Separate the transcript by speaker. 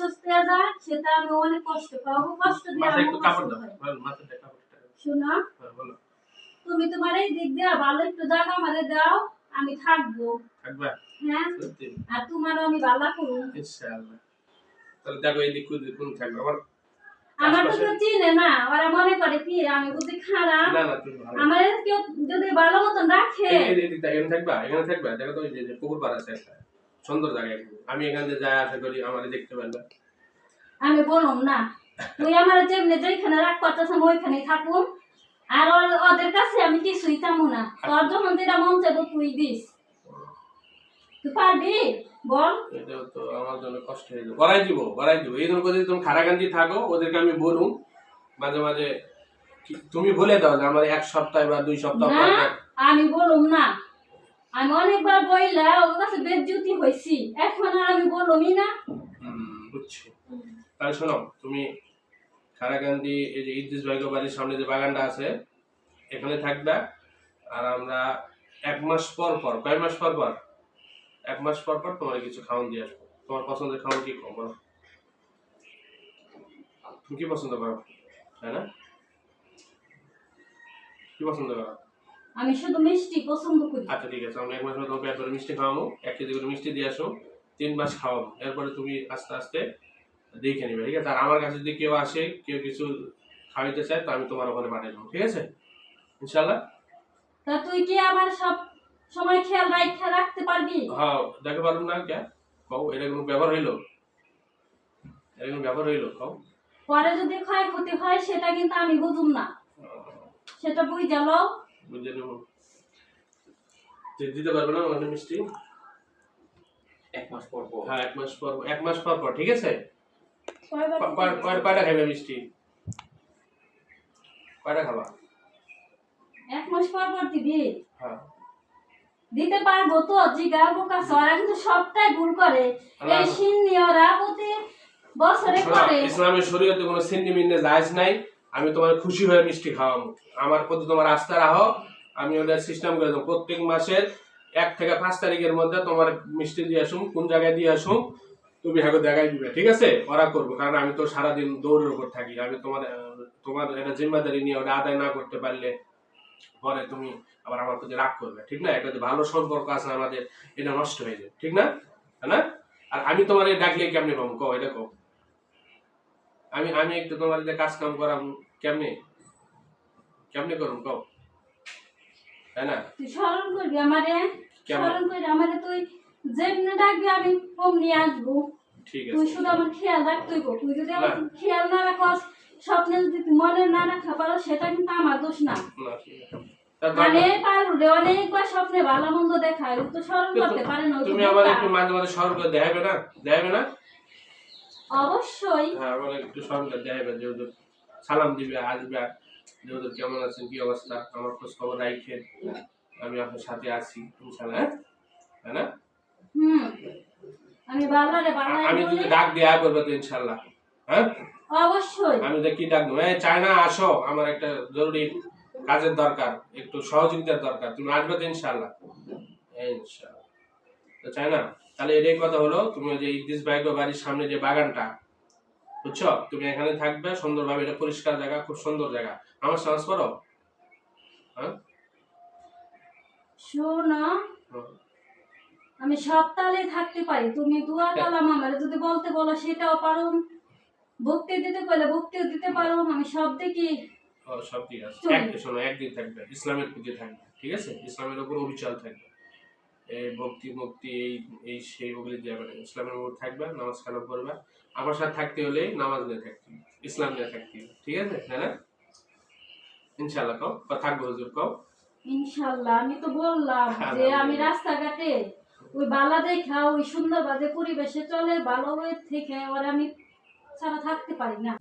Speaker 1: অসুস্থ হয়ে যায় সেটা আমি অনেক কষ্ট পাবো কষ্ট দিয়ে আমি। শোনো।
Speaker 2: হ্যাঁ,
Speaker 1: তুমি তোমার এই দিক দিয়ে ভালো একটু জায়গা আমাদের দাও আমি থাকব। হ্যাঁ। আর তোমারও আমি ভালো করব।
Speaker 2: ইনশাআল্লাহ। তাহলে দেখো এই দিক কোন থাকবে? আমার
Speaker 1: আমার তো কেউ চিনে না ওরা মনে করে কি আমি বুঝি খারাপ। আমার কেউ যদি ভালো মতন রাখে
Speaker 2: এখানে থাকবা এখানে থাকবা। দেখো তো পুকুর পাড় আছে একটা। সুন্দর জায়গা আমি এখান থেকে যাই আশা করি আমার দেখতে পারবে।
Speaker 1: আমি বললাম না তুই আমার যেমনি যেখানে রাখ পারতেছ ওইখানে থাকুন আর ওদের কাছে আমি কিছুই চামু না। তোর যখন যেটা মন চাইব তুই দিস। তুই পারবি? বল।
Speaker 2: এটা তো আমার জন্য কষ্ট হয়ে যাবে। বড়াই দিব বড়াই দিব। এই জন্য যদি তুমি খারাকান্দি থাকো ওদেরকে আমি বলুম। মাঝে মাঝে তুমি বলে দাও যে আমার এক সপ্তাহ বা দুই সপ্তাহ
Speaker 1: আমি বলুম না। আমি অনেকবার বইলা ওর কাছে বেজ্জুতি হয়েছি এখন আর আমি বলুমই না
Speaker 2: বুঝছি। তাহলে শোনো, তুমি খারাকান্দি এই যে ইদ্রিস ভাইগো বাড়ির সামনে যে বাগানটা আছে, এখানে থাকবা, আর আমরা এক মাস পর পর, কয় মাস পর পর? এক মাস পর পর তোমার কিছু খাওয়ান দিয়ে আসব। তোমার পছন্দের খাওয়ান কি খাও বলো? তুমি কি পছন্দ করো? তাই না? কি পছন্দ করো?
Speaker 1: আমি শুধু মিষ্টি পছন্দ করি।
Speaker 2: আচ্ছা ঠিক আছে। আমরা এক মাস পর তোমাকে একবারে মিষ্টি খাওয়াবো। এক কেজি করে মিষ্টি দিয়ে আসো। তিন মাস খাওয়াবো। এরপরে তুমি আস্তে আস্তে দেখে নিবে ঠিক আছে? আর আমার কাছে যদি কেউ আসে কেউ কিছু খাওয়াইতে চায় তো আমি তোমার ওখানে পাঠিয়ে দেবো ঠিক আছে? ইনশাল্লাহ
Speaker 1: তা তুই কি আমার সব সময় খেয়াল রাখা রাখতে পারবি?
Speaker 2: হ্যাঁ দেখে পারুন না কে? কও এটা কোনো ব্যবহার হইল? এটা কোনো ব্যবহার হইল? কও।
Speaker 1: পরে যদি ক্ষয়ক্ষতি হয় সেটা কিন্তু আমি বুঝুম না। সেটা বুঝ গেল
Speaker 2: বুঝে নেব। দিতে পারবে না ওখানে মিষ্টি?
Speaker 3: এক মাস পর পর।
Speaker 2: হ্যাঁ এক মাস পর এক মাস পর পর ঠিক আছে? কয়টা খাবে মিষ্টি? কয়টা খাবা?
Speaker 1: এক মাস পর পর দিবি।
Speaker 2: হ্যাঁ।
Speaker 1: দিতে পারব তো জিগা বোকা ওরা কিন্তু সবটাই ভুল করে। এই সিন্নি ওরা প্রতি বছরে করে।
Speaker 2: ইসলামের শরীয়তে কোনো সিন্নি মিন্নে জায়েজ নাই। আমি তোমার খুশি হয়ে মিষ্টি খাওয়াবো। আমার প্রতি তোমার আস্থা রাখো। আমি ওদের সিস্টেম করে দেবো। প্রত্যেক মাসের এক থেকে পাঁচ তারিখের মধ্যে তোমার মিষ্টি দিয়ে আসুন, কোন জায়গায় দিয়ে আসুন, তুমি হাগো দেখাই দিবে। ঠিক আছে? ওরা করব। কারণ আমি তো সারাদিন দৌড়ের উপর থাকি। আমি তোমার তোমার এটা জিম্মাদারি নিয়ে ওটা আদায় না করতে পারলে পরে তুমি আবার আমার প্রতি রাগ করবে। ঠিক না? একটা ভালো সম্পর্ক আছে আমাদের। এটা নষ্ট হয়ে যায়। ঠিক না? না? আর আমি তোমার এই ডাকলে কেমনি পাবো? কও, এটা কও। আমি আমি একটু তোমার যে কাজ কাম করাম কেমনে? কেমনে করুম কও? তাই না?
Speaker 1: তুই স্মরণ করবি আমারে? স্মরণ করবি আমারে তুই যেমনি ডাকবি আমি অমনি আসব।
Speaker 2: ঠিক আছে।
Speaker 1: তুই শুধু আমার খেয়াল রাখতে হইব তুই যদি আমার। খেয়াল না রাখস স্বপ্নে যদি তুই মনে না রাখা পারো সেটা কিন্তু আমার দোষ না। মানে পারুলে অনেকবার স্বপ্নে ভালো মন্দ দেখায় তো স্মরণ করতে পারে না
Speaker 2: তুমি আমার একটু মাঝে মাঝে স্মরণ করে দেখাবে না? দেখাবে না?
Speaker 1: অবশ্যই।
Speaker 2: হ্যাঁ আমার একটু সালাম দিবে আসবে। কেমন আছেন কি অবস্থা? আমার খোঁজ খবর আমি আপনার সাথে আছি হ্যাঁ? না?
Speaker 1: হুম। আমি
Speaker 2: আমি যদি ডাক দেয়া করবে তো ইনশাল্লাহ হ্যাঁ?
Speaker 1: অবশ্যই।
Speaker 2: আমি তো কি ডাক দেবো? এই চায়না আসো আমার একটা জরুরি কাজের দরকার একটু সহযোগিতার দরকার। তুমি আসবে তো ইনশাল্লাহ এই ইনশাল্লাহ তো চায়না? তাহলে এটাই কথা হলো তুমি যে ইদ্রিস বাইগো বাড়ির সামনে যে বাগানটা বুঝছ? তুমি এখানে থাকবে সুন্দরভাবে এটা পরিষ্কার জায়গা খুব সুন্দর জায়গা। আমার সাহস করো হ্যাঁ?
Speaker 1: শোনো আমি সব তালে থাকতে পারি তুমি দুয়া কালাম আমার যদি বলতে বলো সেটাও পারো ভক্তি দিতে পারলে ভক্তিও দিতে পারো আমি সব দেখি
Speaker 2: ও, সব ঠিক আছে। একদিন থাকবে ইসলামের প্রতি থাকবে ঠিক আছে? ইসলামের উপর অবিচল থাকবে। এই ভক্তি মুক্তি এই এই সেই ওগুলি যাবে না ইসলামের উপর থাকবে নামাজ কালাম করবে আমার সাথে থাকতে হলে নামাজ নিয়ে থাকতে ইসলাম নিয়ে থাকতে ঠিক আছে? হ্যাঁ না? ইনশাল্লাহ কও বা থাকব হুজুর কও।
Speaker 1: ইনশাল্লাহ আমি তো বললাম যে আমি রাস্তাঘাটে ওই বালা দেখা ওই সুন্দর বাজে পরিবেশে চলে ভালো হয়ে থেকে ওরা আমি ছাড়া থাকতে পারি না।